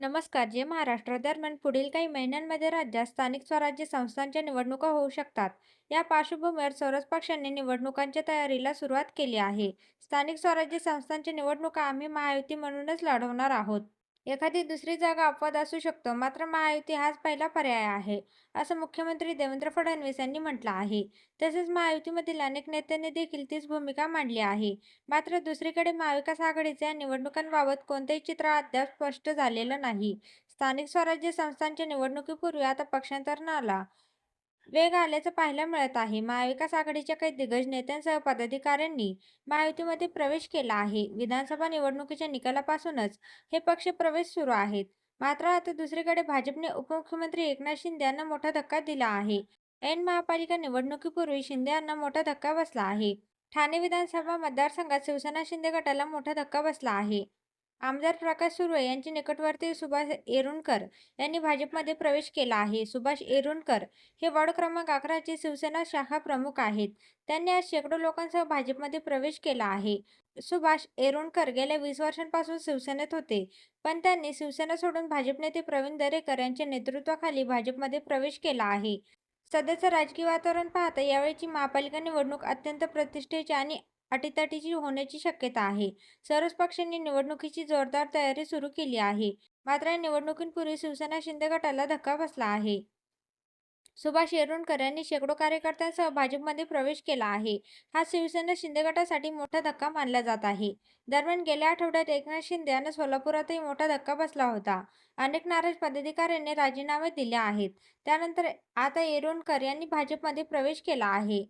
नमस्कार जे महाराष्ट्र दरम्यान पुढील काही महिन्यांमध्ये राज्यात स्थानिक स्वराज्य संस्थांच्या निवडणुका होऊ शकतात. या पार्श्वभूमीवर सर्वच पक्षांनी निवडणुकांच्या तयारीला सुरुवात केली आहे. स्थानिक स्वराज्य संस्थांच्या निवडणुका आम्ही महायुती म्हणूनच लढवणार आहोत. एखादी दुसरी जागा अपवाद असू शकतो मात्र महायुती हाच पहिला पर्याय आहे असं मुख्यमंत्री देवेंद्र फडणवीस यांनी म्हटलं आहे. तसेच महायुतीमधील अनेक नेत्यांनी देखील तीच भूमिका मांडली आहे. मात्र दुसरीकडे महाविकास आघाडीच्या निवडणुकांबाबत कोणतेही चित्र अद्याप स्पष्ट झालेलं नाही. स्थानिक स्वराज्य संस्थांच्या निवडणुकीपूर्वी आता पक्षांतरणाला वेग आल्याचं पाहायला मिळत आहे. महाविकास आघाडीच्या काही दिग्गज नेत्यांसह पदाधिकाऱ्यांनी महायुतीमध्ये प्रवेश केला आहे. विधानसभा निवडणुकीच्या निकालापासूनच हे पक्ष प्रवेश सुरू आहेत. मात्र आता दुसरीकडे भाजपने उपमुख्यमंत्री एकनाथ शिंदे यांना मोठा धक्का दिला आहे. ऐन महापालिका निवडणुकीपूर्वी शिंदे यांना मोठा धक्का बसला आहे. ठाणे विधानसभा मतदारसंघात शिवसेना शिंदे गटाला मोठा धक्का बसला आहे. आमदार प्रकाश सुर्वे यांचे निकटवर्ती सुभाष एरुणकर यांनी भाजपमध्ये प्रवेश केला आहे. सुभाष एरुणकर हे वॉर्ड क्रमांक अकराचे शिवसेना शाखा प्रमुख आहेत. त्यांनी आज शेकडो लोकांसह भाजपमध्ये प्रवेश केला आहे. सुभाष एरुणकर गेल्या वीस वर्षांपासून शिवसेनेत होते. पण त्यांनी शिवसेना सोडून भाजप नेते प्रवीण दरेकर यांच्या नेतृत्वाखाली भाजपमध्ये प्रवेश केला आहे. सध्याचं राजकीय वातावरण पाहता यावेळीची महापालिका निवडणूक अत्यंत प्रतिष्ठेची आणि अटीतटीची होण्याची शक्यता आहे. सर्वच पक्षांनी निवडणुकीची जोरदार तयारी सुरू केली आहे. मात्र या निवडणुकींपूर्वी शिवसेना शिंदे गटाला धक्का बसला आहे. सुभाष येरुणकर यांनी शेकडो कार्यकर्त्यांसह भाजपमध्ये प्रवेश केला आहे. हा शिवसेना शिंदे गटासाठी मोठा धक्का मानला जात आहे. दरम्यान गेल्या आठवड्यात एकनाथ शिंदे यांना सोलापुरातही मोठा धक्का बसला होता. अनेक नाराज पदाधिकाऱ्यांनी राजीनामे दिले आहेत. त्यानंतर आता येरुणकर यांनी भाजपमध्ये प्रवेश केला आहे.